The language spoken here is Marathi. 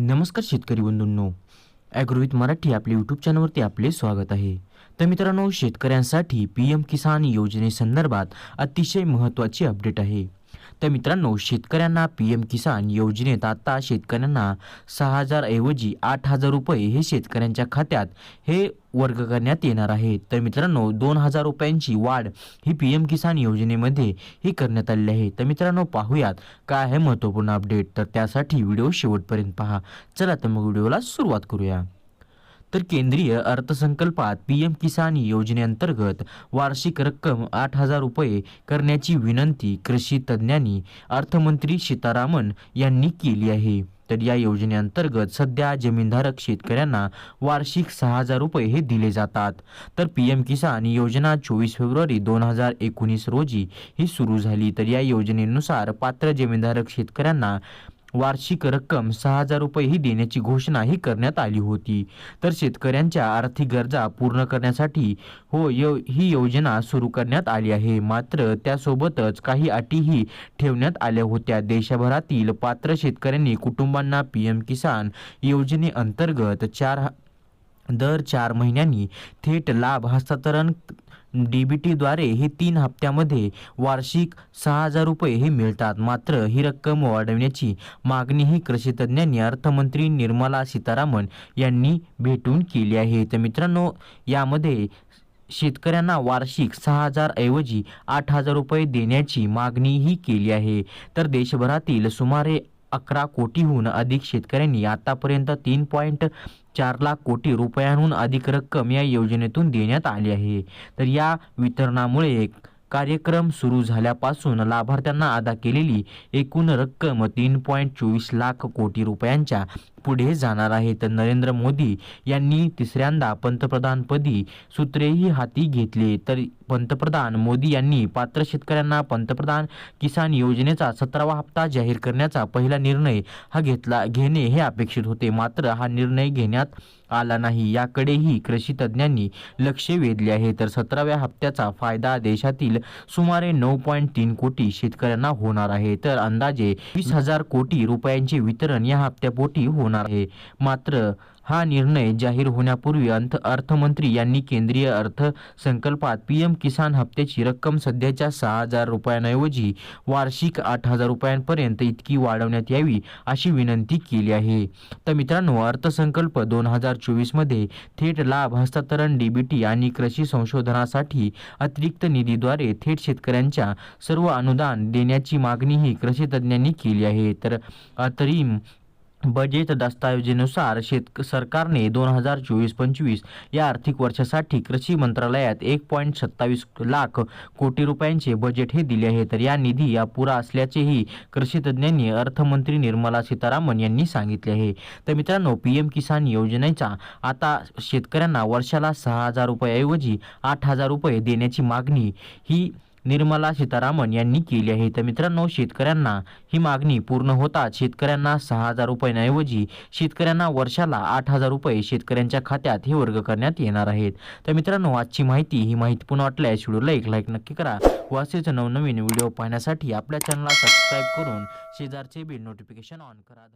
नमस्कार शेतकरी बंधूंनो. ॲग्रोविथ मराठी आपल्या यूट्यूब चॅनलवरती आपले स्वागत आहे. तर मित्रांनो शेतकऱ्यांसाठी पी एम किसान योजनेसंदर्भात अतिशय महत्त्वाची अपडेट आहे. तर मित्रांनो शेतकऱ्यांना पी एम किसान योजनेत आता शेतकऱ्यांना सहा हजार ऐवजी आठ हजार रुपये हे शेतकऱ्यांच्या खात्यात हे वर्ग करण्यात येणार आहे. तर मित्रांनो दोन हजार रुपयांची वाढ ही पी एम किसान योजनेमध्ये ही करण्यात आलेली आहे. तर मित्रांनो पाहूयात काय आहे महत्त्वपूर्ण अपडेट. तर त्यासाठी व्हिडिओ शेवटपर्यंत पहा. चला तर मग व्हिडिओला सुरुवात करूया. तर केंद्रीय अर्थसंकल्पात पी एम किसान योजनेअंतर्गत वार्षिक रक्कम आठ हजार रुपये करण्याची विनंती कृषी तज्ज्ञांनी अर्थमंत्री सीतारामन यांनी केली आहे. तर या योजनेअंतर्गत सध्या जमीनधारक शेतकऱ्यांना वार्षिक सहा हजार रुपये हे दिले जातात. तर पी एम किसान योजना चोवीस फेब्रुवारी दोन हजार एकोणीस रोजी ही सुरू झाली. तर या योजनेनुसार पात्र जमीनधारक शेतकऱ्यांना वार्षिक रक्कम सहा हजार रुपये ही देण्याची घोषणाही करण्यात आली होती. तर शेतकऱ्यांच्या आर्थिक गरजा पूर्ण करण्यासाठी हो यो ही योजना सुरू करण्यात आली आहे. मात्र त्यासोबतच काही अटीही ठेवण्यात आल्या होत्या. देशभरातील पात्र शेतकऱ्यांनी कुटुंबांना पी एम किसान योजनेअंतर्गत चार दर चार महिन्यांनी थेट लाभ हस्तांतरण डी बी टीद्वारे हे तीन हप्त्यामध्ये वार्षिक सहा हजार रुपये हे मिळतात. मात्र ही रक्कम वाढवण्याची मागणी ही कृषी तज्ज्ञांनी अर्थमंत्री निर्मला सीतारामन यांनी भेटून केली आहे. तर मित्रांनो यामध्ये शेतकऱ्यांना वार्षिक सहा हजार ऐवजी आठ हजार रुपये देण्याची मागणीही केली आहे. तर देशभरातील सुमारे अकरा कोटीहून अधिक शेतकऱ्यांनी आतापर्यंत तीन पॉईंट चार लाख कोटी रुपयांहून अधिक रक्कम या योजनेतून देण्यात आली आहे. तर या वितरणामुळे कार्यक्रम सुरू झाल्यापासून लाभार्थ्यांना अदा केलेली एकूण रक्कम तीन पॉईंट चोवीस लाख कोटी रुपयांच्या पुढे जाणार आहे. तर नरेंद्र मोदी यांनी तिसऱ्यांदा पंतप्रधानपदी सूत्रेही हाती घेतले. तर पंतप्रधान मोदी यांनी पात्र शेतकऱ्यांना पंतप्रधान किसान योजनेचा सतरावा हप्ता जाहीर करण्याचा पहिला निर्णय हा घेतला घेणे हे अपेक्षित होते. मात्र हा निर्णय घेण्यात आला नाही. याकडेही कृषी तज्ज्ञांनी लक्ष वेधले आहे. तर सतराव्या हप्त्याचा फायदा देशातील सुमारे नऊ पॉईंट तीन कोटी शेतकऱ्यांना होणार आहे. तर अंदाजे वीस हजार कोटी रुपयांचे वितरण या हप्त्यापोटी होणार आहे. मात्र हा निर्णय जाहीर होण्यापूर्वी अर्थ अर्थमंत्री यांनी केंद्रीय अर्थसंकल्पात पी एम किसान हप्त्याची रक्कम सध्याच्या सहा हजार रुपयांऐवजी वार्षिक आठ हजार रुपयांपर्यंत इतकी वाढवण्यात यावी अशी विनंती केली आहे. तर मित्रांनो अर्थसंकल्प दोन हजार चोवीसमध्ये थेट लाभ हस्तांतरण डीबीटी आणि कृषी संशोधनासाठी अतिरिक्त निधीद्वारे थेट शेतकऱ्यांच्या सर्व अनुदान देण्याची मागणीही कृषी तज्ज्ञांनी केली आहे. तर अंतरिम बजेट दस्तऐवजीनुसार शेतक सरकारने दोन हजार चोवीस पंचवीस या आर्थिक वर्षासाठी कृषी मंत्रालयात एक पॉईंट सत्तावीस लाख कोटी रुपयांचे बजेट हे दिले आहे. तर या निधी पुरा असल्याचेही कृषी तज्ज्ञांनी अर्थमंत्री निर्मला सीतारामन यांनी सांगितले आहे. तर मित्रांनो पी एम किसान योजनेचा आता शेतकऱ्यांना वर्षाला सहा हजार रुपयाऐवजी आठ हजार रुपये देण्याची मागणी ही निर्मला सीतारामन यांनी केली आहे. तर मित्रांनो शेतकऱ्यांना ही मागणी पूर्ण होताच शेतकऱ्यांना सहा हजार रुपयांऐवजी शेतकऱ्यांना वर्षाला आठ हजार रुपये शेतकऱ्यांच्या खात्यात हे वर्ग करण्यात येणार आहेत. तर मित्रांनो आजची माहिती ही माहिती पुन्हा वाटल्यास व्हिडिओला एक लाईक नक्की करा व असेच नवनवीन व्हिडिओ पाहण्यासाठी आपल्या चॅनलला सबस्क्राईब करून शेजारचे बिल नोटिफिकेशन ऑन करा.